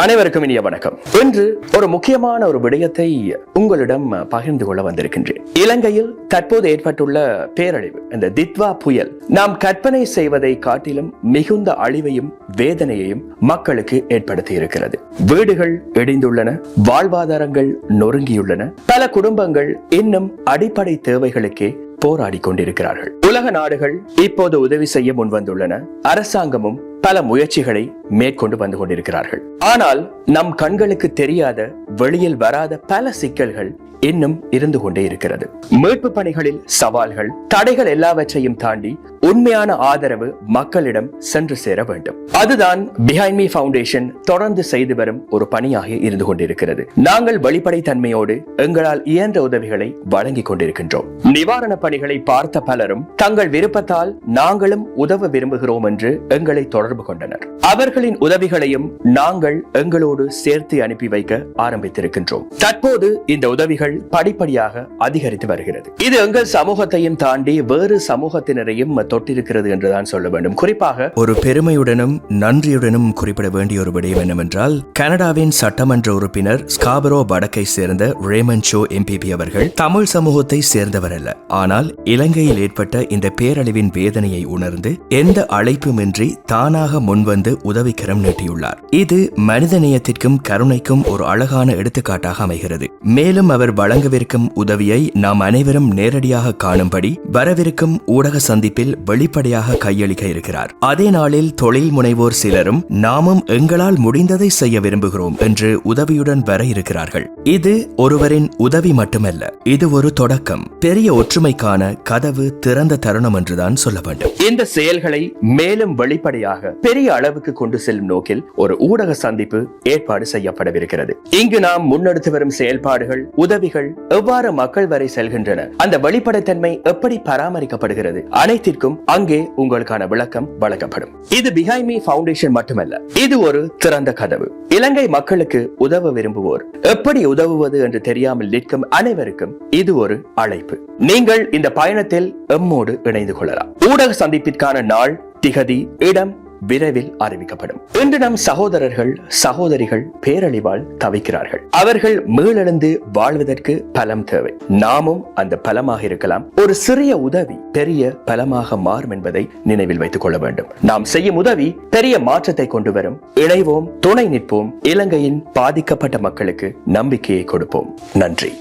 அனைவருக்கும் இனிய வணக்கம். இன்று ஒரு முக்கியமான ஒரு விடயத்தை உங்களிடம் பகிர்ந்து கொள்ள வந்திருக்கின்றேன். இலங்கையில் தற்போது ஏற்பட்டுள்ள பேரழிவு இந்த தித்வா புயல் நாம் கற்பனை செய்வதை காட்டிலும் மிகுந்த அழிவையும் வேதனையையும் மக்களுக்கு ஏற்படுத்தி இருக்கிறது. வீடுகள் இடிந்துள்ளன வாழ்வாதாரங்கள் நொறுங்கியுள்ளன பல குடும்பங்கள் இன்னும் அடிப்படை தேவைகளுக்கே போராடி கொண்டிருக்கிறார்கள். உலக நாடுகள் இப்போது உதவி செய்ய முன்வந்துள்ளன அரசாங்கமும் பல முயற்சிகளை மேற்கொண்டு வந்து கொண்டிருக்கிறார்கள். ஆனால் நம் கண்களுக்கு தெரியாத வெளியில் வராத பல சிக்கல்கள் இன்னும் இருந்து கொண்டே இருக்கிறது. மீட்பு பணிகளில் சவால்கள் தடைகள் எல்லாவற்றையும் தாண்டி உண்மையான ஆதரவு மக்களிடம் சென்று சேர வேண்டும். அதுதான் பிஹைண்ட் மீ ஃபவுண்டேஷன் தொடர்ந்து செய்து வரும் ஒரு பணியாக இருந்து கொண்டிருக்கிறது. நாங்கள் வெளிப்படை தன்மையோடு எங்களால் இயன்ற உதவிகளை வழங்கிக் கொண்டிருக்கின்றோம். நிவாரண பணிகளை பார்த்த பலரும் தங்கள் விருப்பத்தால் நாங்களும் உதவ விரும்புகிறோம் என்று எங்களை தொடர்பு கொண்டனர். அவர்களின் உதவிகளையும் நாங்கள் எங்களோடு சேர்த்து அனுப்பி வைக்க ஆரம்பித்திருக்கின்றோம். தற்போது இந்த உதவிகள் படிப்படியாக அதிகரித்து வருகிறது. இது எங்கள் சமூகத்தையும் தாண்டி வேறு சமூகத்தினரையும் தொட்டிருக்கிறது என்றுதான் சொல்ல வேண்டும். குறிப்பாக ஒரு பெருமையுடனும் நன்றியுடனும் குறிப்பிட வேண்டிய ஒரு விடயம் என்னவென்றால் கனடாவின் சட்டமன்ற உறுப்பினர் ஸ்காபரோ வடக்கை சேர்ந்த ரேமன் ஷோ எம்பிபி அவர்கள் தமிழ் சமூகத்தை சேர்ந்தவர் அல்ல. ஆனால் இலங்கையில் ஏற்பட்ட இந்த பேரழிவின் வேதனையை உணர்ந்து எந்த அழைப்புமின்றி தானாக முன்வந்து உதவிக்கரம் நீட்டியுள்ளார். இது மனிதநேயத்திற்கும் கருணைக்கும் ஒரு அழகான எடுத்துக்காட்டாக அமைகிறது. மேலும் அவர் வழங்கவிருக்கும் உதவியை நாம் அனைவரும் நேரடியாக காணும்படி வரவிருக்கும் ஊடக சந்திப்பில் வெளிப்படையாக கையளிக்க இருக்கிறார். அதே நாளில் தொழில் முனைவோர் சிலரும் நாமும் எங்களால் முடிந்ததை செய்ய விரும்புகிறோம் என்று உதவியுடன் வர இருக்கிறார்கள். இது ஒருவரின் உதவி மட்டுமல்ல இது ஒரு தொடக்கம். பெரிய ஒற்றுமைக்கான கதவு திறந்த தருணம் என்றுதான் சொல்ல வேண்டும். இந்த செயல்களை மேலும் வெளிப்படையாக பெரிய அளவுக்கு கொண்டு செல்லும் நோக்கில் ஒரு ஊடக சந்திப்பு ஏற்பாடு செய்யப்படவிருக்கிறது. இங்கு இங்கு நாம் முன்னெடுத்து வரும் செயல்பாடுகள் உதவிகள் எவ்வாறு மக்கள் வரை செல்கின்றன? அந்த வெளிப்படைத்தன்மை எப்படி பராமரிக்கப்படுகிறது? அனைத்திற்கும் அங்கே உங்களுக்கான விளக்கம் வழங்கப்படும். இது பிஹைண்ட் பவுண்டேஷன் மட்டுமல்ல இது ஒரு திறந்த கதவு. இலங்கை மக்களுக்கு உதவ விரும்புவோர் எப்படி உதவுவது என்று தெரியாமல் நிற்கும் அனைவருக்கும் இது ஒரு அழைப்பு. நீங்கள் இந்த பயணத்தில் எம்மோடு இணைந்து கொள்ளலாம். ஊடக சந்திப்பிற்கான நாள் திகதி இடம் விரைவில் அறிவிக்கப்படும். இன்று நம் சகோதரர்கள் சகோதரிகள் பேரழிவால் தவிக்கிறார்கள். அவர்கள் மீளெழுந்து வாழ்வதற்கு பலம் தேவை. நாமும் அந்த பலமாக இருக்கலாம். ஒரு சிறிய உதவி பெரிய பலமாக மாறும் என்பதை நினைவில் வைத்துக் கொள்ள வேண்டும். நாம் செய்யும் உதவி பெரிய மாற்றத்தை கொண்டு வரும். இணைவோம் துணை நிற்போம். இலங்கையின் பாதிக்கப்பட்ட மக்களுக்கு நம்பிக்கையை கொடுப்போம். நன்றி.